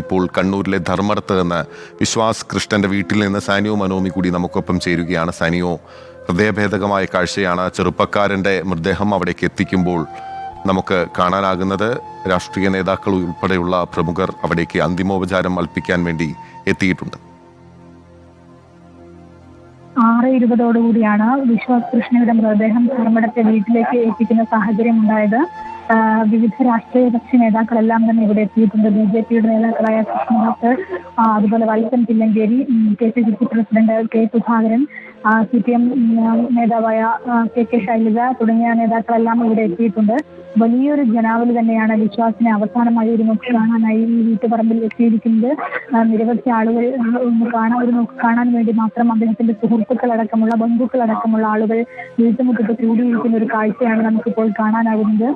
ഇപ്പോൾ കണ്ണൂരിലെ ധർമ്മടത്ത് നിന്ന് വിശ്വാസ് കൃഷ്ണന്റെ വീട്ടിൽ നിന്ന് സാനിയോ മനോമി കൂടി നമുക്കൊപ്പം ചേരുകയാണ്. സാനിയോ ഹൃദയഭേദകമായ കാഴ്ചയാണ് ചെറുപ്പക്കാരന്റെ മൃതദേഹം അവിടേക്ക് എത്തിക്കുമ്പോൾ നമുക്ക് കാണാനാകുന്നത്. രാഷ്ട്രീയ നേതാക്കൾ ഉൾപ്പെടെയുള്ള പ്രമുഖർ അവിടേക്ക് അന്തിമോപചാരം അൽപ്പിക്കാൻ വേണ്ടി എത്തിയിട്ടുണ്ട്. ആറ് ഇരുപതോടുകൂടിയാണ് വിശ്വാസ് കൃഷ്ണയുടെ മൃതദേഹം ധർമ്മടത്തെ വീട്ടിലേക്ക് എത്തിക്കുന്ന സാഹചര്യം ഉണ്ടായത്. വിവിധ രാഷ്ട്രീയ കക്ഷി നേതാക്കളെല്ലാം തന്നെ ഇവിടെ എത്തിയിട്ടുണ്ട്. ബി ജെ പിയുടെ നേതാക്കളായ കൃഷ്ണദാസ് അതുപോലെ Valsan Thillankeri K P C C president K Sudhakaran C P M നേതാവായ കെ കെ ശൈലജ തുടങ്ങിയ നേതാക്കളെല്ലാം ഇവിടെ എത്തിയിട്ടുണ്ട്. വലിയൊരു ജനാവലി തന്നെയാണ് വിശ്വാസിനെ അവസാനമായി ഒരു നോക്ക് കാണാനായി ഈ വീട്ടുപറമ്പിൽ എത്തിയിരിക്കുന്നത്. നിരവധി ആളുകൾ കാണാൻ ഒരു നോക്ക് കാണാൻ വേണ്ടി മാത്രം അദ്ദേഹത്തിന്റെ സുഹൃത്തുക്കളടക്കമുള്ള ബന്ധുക്കളടക്കമുള്ള ആളുകൾ വീട്ടുമുറ്റത്ത് കൂടിയിരിക്കുന്ന ഒരു കാഴ്ചയാണ് നമുക്കിപ്പോൾ കാണാനാകുന്നത്.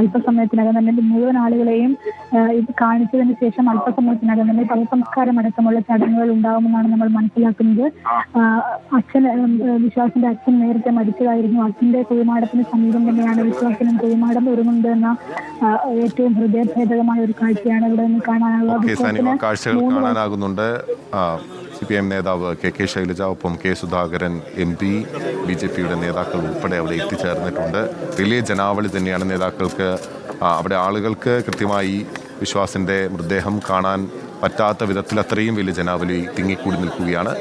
അല്പസമയത്തിനകം തന്നെ മുഴുവൻ ആളുകളെയും ഇത് കാണിച്ചതിന് ശേഷം അല്പസമയത്തിനകം തന്നെ ശവസംസ്കാരം അടക്കമുള്ള ചടങ്ങുകൾ ഉണ്ടാകുമെന്നാണ് നമ്മൾ മനസ്സിലാക്കുന്നത്. അച്ഛൻ വിശ്വാസിന്റെ അച്ഛൻ നേരത്തെ മരിച്ചതായിരുന്നു. അച്ഛന്റെ കുഴിമാടത്തിന് സമീപം തന്നെയാണ് വിശ്വാസിനും കുഴിമാടം ഒരുങ്ങുന്നത് എന്ന ഏറ്റവും ഹൃദയഭേദകമായ ഒരു കാഴ്ചയാണ് ഇവിടെ നിന്ന് വിശ്വാസിന് കാഴ്ചകൾ കാണാനാകുന്നുണ്ട്. പി എം നേതാവ് കെ കെ ശൈലജ ഒപ്പം K Sudhakaran M P B J പിയുടെ നേതാക്കൾ ഉൾപ്പെടെ അവിടെ എത്തിച്ചേർന്നിട്ടുണ്ട്. വലിയ ജനാവലി തന്നെയാണ് നേതാക്കൾക്ക് അവിടെ ആളുകൾക്ക് കൃത്യമായി വിശ്വാസിന്റെ മൃതദേഹം കാണാൻ പറ്റാത്ത വിധത്തിൽ അത്രയും വലിയ ജനാവലി തിങ്ങിക്കൂടി നിൽക്കുകയാണ്.